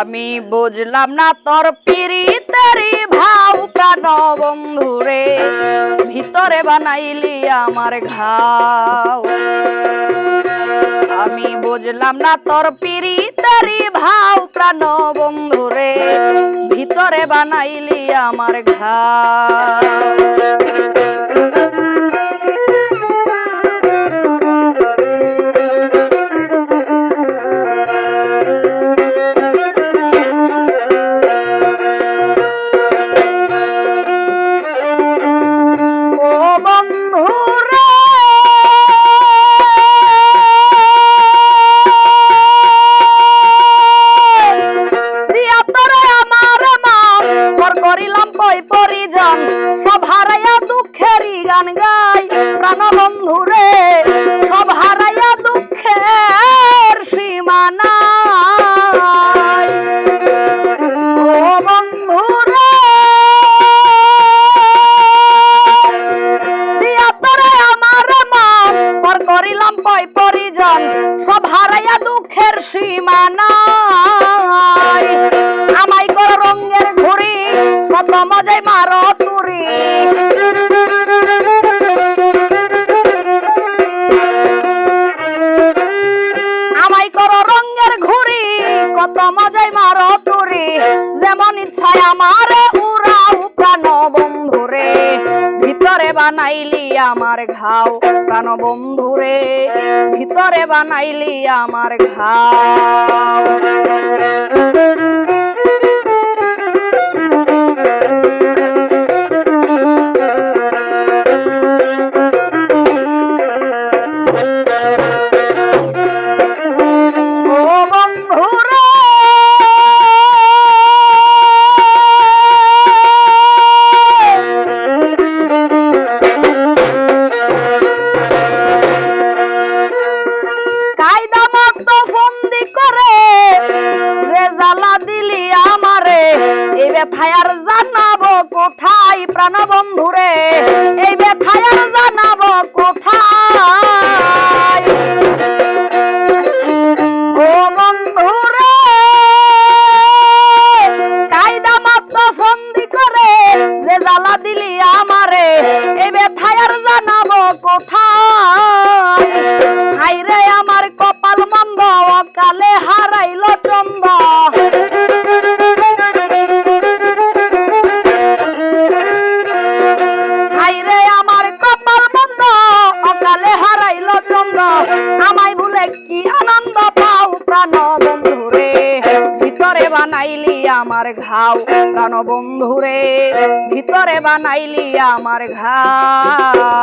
আমি বুঝলাম না তোর পিরিতেরি ভাও প্রাণ বন্ধুরে ভিতরে বানাইলি আমার ঘাও। আমি বুঝলাম না তোর পিরিতেরি ভাও প্রাণ বন্ধুরে ভিতরে বানাইলি আমার ঘাও। তোরে আমার মন পর করিলাম কই পরিজন। সব হারাইয়া দুঃখেরই গান গাই। প্রাণ সব হারাইয়া বানাইলি আমার ঘাও। প্রাণ বন্ধুরে ভিতরে বানাইলি আমার ঘাও। মতো বন্দি করে যে জ্বালা দিলি আমারে এ ব্যথায় আর জানাব কোথায় প্রাণ ভিতরে বানাইলি আমার ঘাও। প্রাণ বন্ধুরে ভিতরে বানাইলি আমার ঘাও।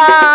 ভিতরে